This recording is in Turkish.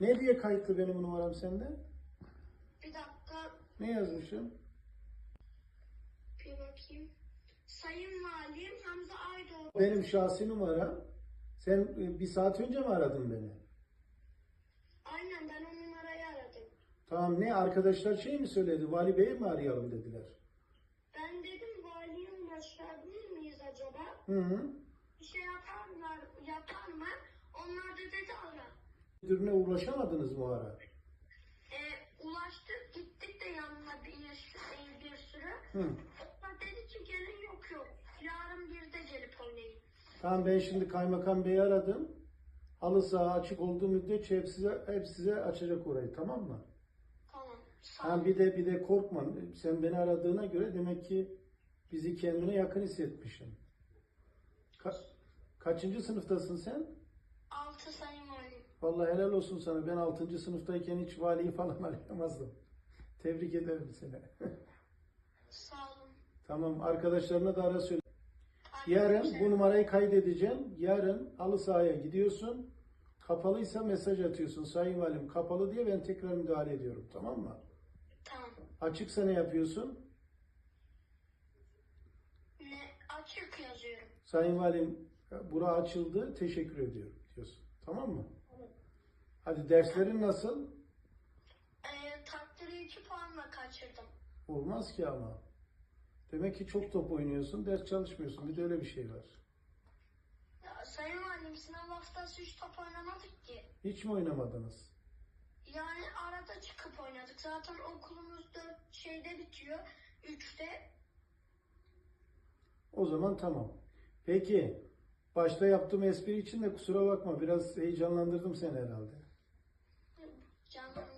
Ne diye kayıtlı benim numaram sende? Bir dakika Ne yazmışım? bir bakayım. Sayın Valim Hamza Aydoğdu. Benim şahsi numaram. Sen e, bir saat önce mi aradın beni? Aynen ben o numarayı aradım. Tamam ne arkadaşlar şey mi söyledi? Vali Bey'i mi arayalım dediler. Ben dedim valiye ulaşabilir miyiz acaba? Hı hı. Bir şey yaparlar, yapar mı? Onlar da dedi ara. Müdürüne ulaşamadınız mı ara? E, ulaştık gittik de yanına bir, bir, bir sürü. Hı. O dedi ki gelin yok yok. Yarın birde gelip oynayın. Tamam ben şimdi kaymakam beyi aradım. Halı saha açık olduğu müddetçe hep size, hep size açacak orayı tamam mı? Tamam. Sağ Ha, ol. bir de bir de korkma. Sen beni aradığına göre demek ki bizi kendine yakın hissetmişsin. Ka- kaçıncı sınıftasın sen? Altı sayın valim. Vallahi helal olsun sana. Ben 6. sınıftayken hiç valiyi falan arayamazdım. Tebrik ederim seni. Sağ olun. tamam arkadaşlarına da ara söyle. Yarın bu numarayı kaydedeceğim. Yarın halı sahaya gidiyorsun. Kapalıysa mesaj atıyorsun. Sayın Valim kapalı diye ben tekrar müdahale ediyorum. Tamam mı? Tamam. Açıksa ne yapıyorsun? Ne açık yazıyorum. Sayın Valim bura açıldı. Teşekkür ediyorum diyorsun. Tamam mı? Hadi derslerin nasıl? Ee, takdiri iki puanla kaçırdım. Olmaz ki ama. Demek ki çok top oynuyorsun, ders çalışmıyorsun. Bir de öyle bir şey var. Ya, sayın valim sınav haftası hiç top oynamadık ki. Hiç mi oynamadınız? Yani arada çıkıp oynadık. Zaten okulumuz dört şeyde bitiyor. Üçte. O zaman tamam. Peki, başta yaptığım espri için de kusura bakma. Biraz heyecanlandırdım seni herhalde. Canınızın, canınız sağ olsun.